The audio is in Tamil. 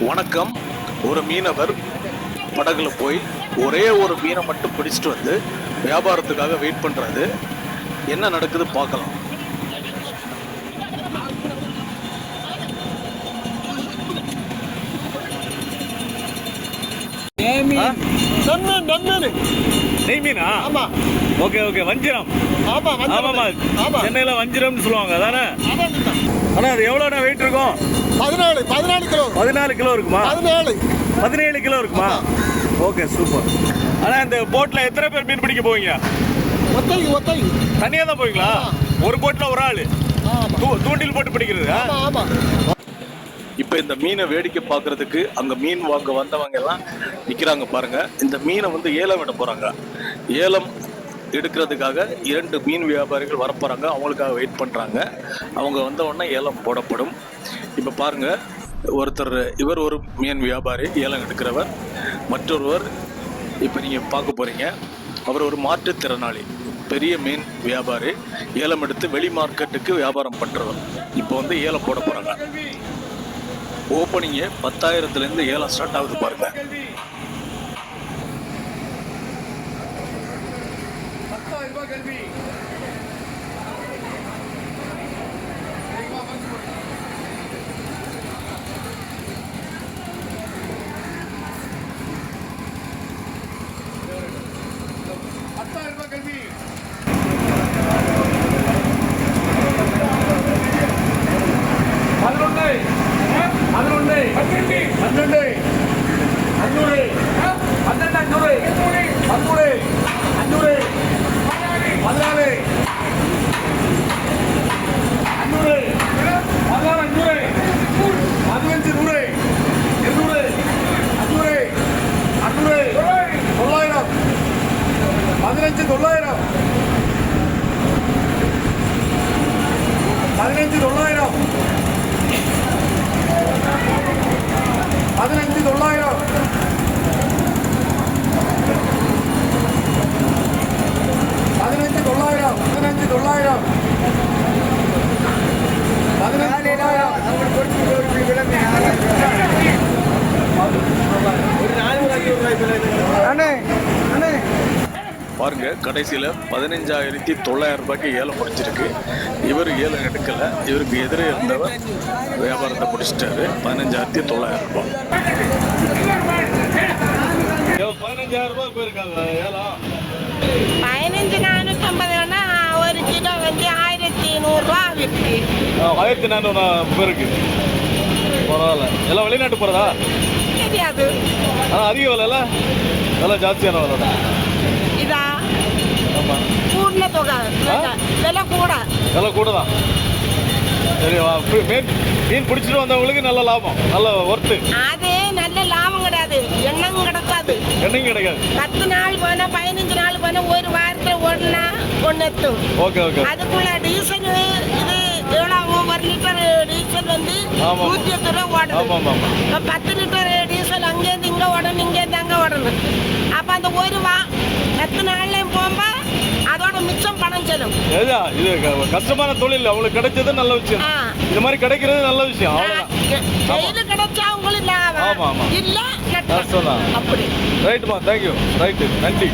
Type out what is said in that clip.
வணக்கம். ஒரு மீனவர் படகுல போய் ஒரே ஒரு மீனை மட்டும் பிடிச்சிட்டு வந்து வியாபாரத்துக்காக வெயிட் பண்றாரு. என்ன நடக்குது பார்க்கலாம். நன்னு நன்னு நெய் மீனா ஆமா. ஓகே ஓகே வஞ்சிரம். ஆமா ஆமாமா ஆமா. சென்னையில வஞ்சிரம்னு சொல்லுவாங்க அதானே? ஆமா ஆனா அது எவ்வளோண்ணா வெயிட் இருக்கும்? பதினாலு பதினாலு கிலோ. பதினாலு கிலோ இருக்குமா? பதினாலு பதினேழு கிலோ இருக்குமா? Okay super. ஆனா இந்த போட்ல எத்தனை பேர் மீன் பிடிக்க போவீங்க? ஒத்தைக்கு ஒத்தைக்கு தனியா தான் போவீங்களா? ஒரு போட்ல ஒரு ஆளு. தூண்டில் போட்டு பிடிக்கிறது ஆ? ஆமா ஆமா. இப்போ இந்த மீனை வேடிக்கை பார்க்கறதுக்கு அங்க மீன் வாங்க வந்தவங்க எல்லாம் நிக்கிறாங்க பாருங்க. இந்த மீனை வந்து ஏலம் விட போறாங்க. ஏலம் எடுக்கிறதுக்காக இரண்டு மீன் வியாபாரிகள் வரப்போறாங்க. அவங்களுக்காக வெயிட் பண்றாங்க. அவங்க வந்த உடனே ஏலம் போடப்படும். இப்போ பாருங்க ஒருத்தர் இவர் ஒரு மீன் வியாபாரி ஏலம் எடுக்கிறவர். மற்றொருவர் இப்போ நீங்க பார்க்க போறீங்க அவர் ஒரு மாற்றுத்திறனாளி பெரிய மீன் வியாபாரி ஏலம் எடுத்து வெளி மார்க்கெட்டுக்கு வியாபாரம் பண்றவர். இப்போ வந்து ஏலம் போட போறாங்க. ஓப்பனிங்கே பத்தாயிரத்துலேருந்து ஏலம் ஸ்டார்ட் ஆகுது பாருங்க. கல்வி. பதினஞ்சு தொள்ளாயிரம் பதினஞ்சு தொள்ளாயிரம் பதினஞ்சு தொள்ளாயிரம் பதினஞ்சு தொள்ளாயிரம் பதினஞ்சு தொள்ளாயிரம் பதினஞ்சு தொள்ளாயிரம் பாருங்க கடைசியில் பதினஞ்சாயிரத்தி தொள்ளாயிரம் ரூபாய்க்கு ஏலம் முடிச்சிருக்கு இவர் ஏலம் எடுக்கல. இவருக்கு எதிரே இருந்தவர் வியாபாரத்தை முடிச்சிட்டாரு. பதினஞ்சாயிரத்தி தொள்ளாயிரம் ரூபாய். பதினஞ்சாயிரம் ரூபாய் போயிருக்காங்க ஏலம். பதினஞ்சு நானூற்றம்பதுனா ஒரு கிலோ வந்து ஆயிரத்தி நூறுரூவா ஆயிரத்தி நானூறு பேருக்கு பரவாயில்ல. எல்லாம் வெளிநாட்டு போகிறதா தெரியாது. ஆனால் அதிக விலைல விலை ஜாஸ்தியான விலை தான் ஆமாம் கூடின தொகை விலை. கூட. விலை கூட தான் சரி மீன் மீன் பிடிச்சிட்டு வந்தவங்களுக்கு நல்ல லாபம் நல்ல ஒர்த்து அது நல்ல லாபம் கிடையாது. எண்ணம் கிடக்காது. என்னையும் கிடைக்காது. பத்து நாள் போனா பதினஞ்சு நாள் போனா ஒரு வாரத்தில் ஒன்றா ஒன்று எத்தும். Okay okay. அதுக்குள்ள டீசல் இது எவ்வளோ ஆகும் ஒரு லிட்டர் டீசல் வந்து. நூற்றி எட்டு ரூபா ஓடுது. பத்து லிட்டர் டீசல் அங்கேருந்து இங்கே ஓடணும் இங்கேருந்து அங்கே ஓடணும். அப்போ அந்த ஒரு வா இது கஷ்டமான தொழில் அவங்களுக்கு கிடைச்சது நல்ல விஷயம். இது மாதிரி கிடைக்கிறது நல்ல விஷயம் அவ்வளோதான் டெய்லி கிடைச்சா லாபம். ஆமா, ஆமா. இல்ல. அப்படி. ரைட்டுமா தேங்க்யூ ரைட்டு நன்றி.